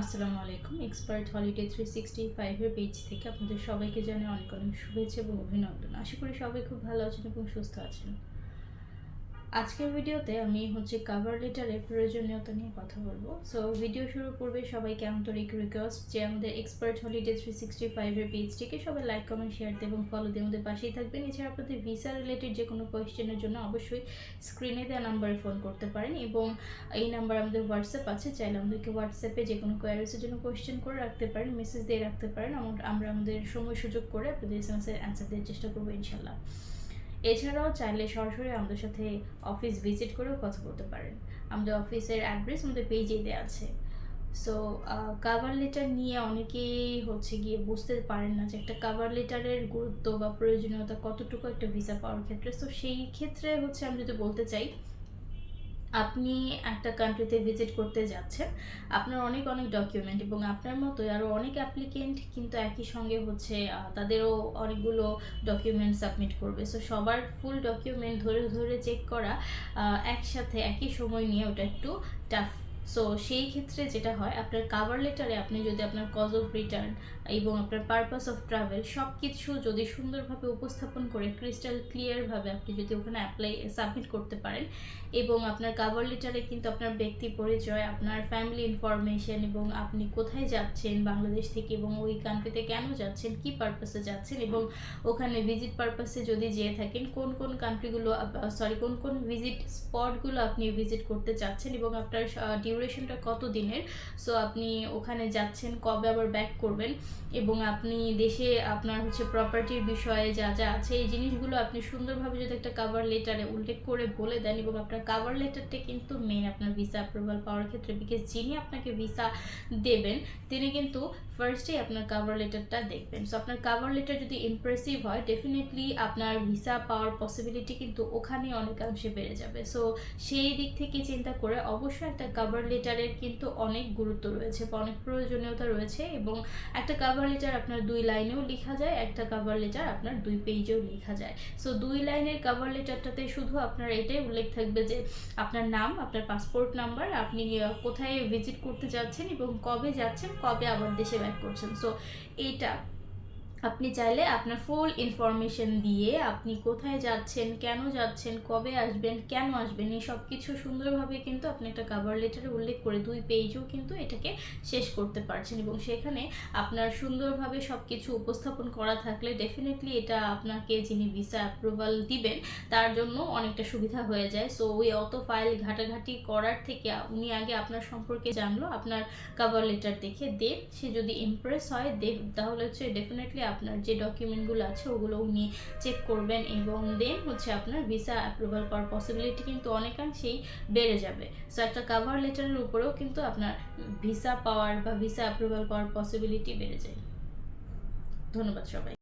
আসসালামু আলাইকুম। Expert holiday three sixty ফাইভের পেজ থেকে আপনাদের সবাইকে জানাই অনেক অনেক শুভেচ্ছা এবং অভিনন্দন। আশা করি সবাই খুব ভালো আছেন এবং সুস্থ আছেন। আজকের ভিডিওতে আমি হচ্ছে কাভার লেটারের প্রয়োজনীয়তা নিয়ে কথা বলব। সো ভিডিও শুরু করবে সবাইকে আন্তরিক রিকোয়েস্ট যে আমাদের এক্সপার্ট হলিডে থ্রি সিক্সটি ফাইভের পেজটিকে সবাই লাইক কমেন্ট শেয়ার দিয়ে এবং ফলো দিয়ে আমাদের পাশেই থাকবেন। এছাড়া আপনাদের ভিসা রিলেটেড যে কোনো কোয়েশ্চেনের জন্য অবশ্যই স্ক্রিনে দেওয়া নাম্বারে ফোন করতে পারেন এবং এই নাম্বার আমাদের হোয়াটসঅ্যাপ আছে। চাইলে আমাদেরকে হোয়াটসঅ্যাপে যে কোনো কোয়ারিজের জন্য কোয়েশ্চেন করে রাখতে পারেন মেসেজ দিয়ে রাখতে পারেন। আমরা আমাদের সময় সুযোগ করে আপনাদের এস এম অ্যান্সার দেওয়ার চেষ্টা করব ইনশাল্লাহ। এছাড়াও চাইলে সরাসরি আমাদের সাথে অফিস ভিজিট করেও কথা বলতে পারেন। আমাদের অফিসের অ্যাড্রেস আমাদের পেজে দেওয়া আছে। সো কাভার লেটার নিয়ে অনেকেই হচ্ছে গিয়ে বুঝতে পারেন না যে একটা কাভার লেটারের গুরুত্ব বা প্রয়োজনীয়তা কতটুকু একটা ভিসা পাওয়ার ক্ষেত্রে। তো সেই ক্ষেত্রে হচ্ছে আমি যদি বলতে চাই আপনি একটা কান্ট্রিতে ভিজিট করতে যাচ্ছেন, আপনার অনেক অনেক ডকুমেন্ট এবং আপনার মতো আরও অনেক অ্যাপ্লিকেন্ট কিন্তু একই সঙ্গে হচ্ছে তাদেরও অনেকগুলো ডকুমেন্ট সাবমিট করবে। সো সবার ফুল ডকুমেন্ট ধরে ধরে চেক করা একসাথে, একই সময় নিয়ে ওটা একটু টাফ সো সেই ক্ষেত্রে যেটা হয়, আপনার কাভার লেটারে আপনি যদি আপনার কজ অফ রিটার্ন এবং আপনার পারপাস অফ ট্রাভেল সব কিছু যদি সুন্দরভাবে উপস্থাপন করে ক্রিস্টাল ক্লিয়ারভাবে আপনি যদি ওখানে অ্যাপ্লাই সাবমিট করতে পারেন এবং আপনার কাভার লেটারে কিন্তু আপনার ব্যক্তি পরিচয়, আপনার ফ্যামিলি ইনফরমেশন এবং আপনি কোথায় যাচ্ছেন, বাংলাদেশ থেকে এবং ওই কান্ট্রিতে কেন যাচ্ছেন, কি পারপাসে যাচ্ছেন এবং ওখানে ভিজিট পারপাসে যদি যেয়ে থাকেন, কোন কোন কান্ট্রিগুলো সরি কোন কোন ভিজিট স্পটগুলো আপনি ভিজিট করতে চাচ্ছেন এবং আপনার ডিউরেশনটা কত দিনের সো আপনি ওখানে যাচ্ছেন, কবে আবার ব্যাক করবেন? এবং আপনি দেশে আপনার হচ্ছে প্রপার্টির বিষয়ে যা যা আছে, এই জিনিসগুলো আপনি সুন্দরভাবে যদি একটা কাভার লেটারে উল্লেখ করে বলে দেন এবং আপনার কাভার লেটারটা কিন্তু মেন আপনার ভিসা অ্যাপ্রুভাল পাওয়ার ক্ষেত্রে বিকজ যিনি আপনাকে ভিসা দেবেন, তিনি কিন্তু ফার্স্টেই আপনার কাভার লেটারটা দেখবেন। সো আপনার কাভার লেটার যদি ইমপ্রেসিভ হয় ডেফিনেটলি আপনার ভিসা পাওয়ার পসিবিলিটি কিন্তু ওখানে অনেকাংশে বেড়ে যাবে। সো সেই দিক থেকে চিন্তা করে অবশ্যই একটা কাভার লেটারের কিন্তু অনেক গুরুত্ব রয়েছে, অনেক প্রয়োজনীয়তা রয়েছে এবং একটা কাভার লেটার আপনার দুই লাইনেও লেখা যায়, একটা কাভার লেটার আপনার দুই পেজেও লেখা যায়। সো দুই লাইনের কাভার লেটারটাতে শুধু আপনার এটাই উল্লেখ থাকবে যে আপনার নাম, আপনার পাসপোর্ট নাম্বার আপনি কোথায় ভিজিট করতে যাচ্ছেন এবং কবে যাচ্ছেন, কবে আবার দেশে ব্যাক করছেন। সো এইটা আপনি চাইলে আপনার ফুল ইনফরমেশন দিয়ে আপনি কোথায় যাচ্ছেন, কেন যাচ্ছেন, কবে আসবেন, কেন আসবেন, এই সব কিছু সুন্দরভাবে কিন্তু আপনি একটা কাভার লেটারে উল্লেখ করে দুই পেজেও কিন্তু এটাকে শেষ করতে পারছেন এবং সেখানে আপনার সুন্দরভাবে সব কিছু উপস্থাপন করা থাকলে ডেফিনেটলি এটা আপনাকে যিনি ভিসা অ্যাপ্রুভাল দিবেন, তার জন্য অনেকটা সুবিধা হয়ে যায়। সো ওই অত ফাইল ঘাটাঘাটি করার থেকে উনি আগে আপনার সম্পর্কে জানলো, আপনার কাভার লেটার দেখে দেন। সে যদি ইমপ্রেস হয় দে- তাহলে হচ্ছে ডেফিনেটলি আপনার যে ডকুমেন্টগুলো আছে, ওগুলো উনি চেক করবেন এবং দেন হচ্ছে আপনার ভিসা অ্যাপ্রুভাল পাওয়ার পসিবিলিটি কিন্তু অনেকাংশেই বেড়ে যাবে। সো একটা কাভার লেটারের উপরেও কিন্তু আপনার ভিসা পাওয়ার বা ভিসা অ্যাপ্রুভাল পাওয়ার পসিবিলিটি বেড়ে যায়। ধন্যবাদ সবাই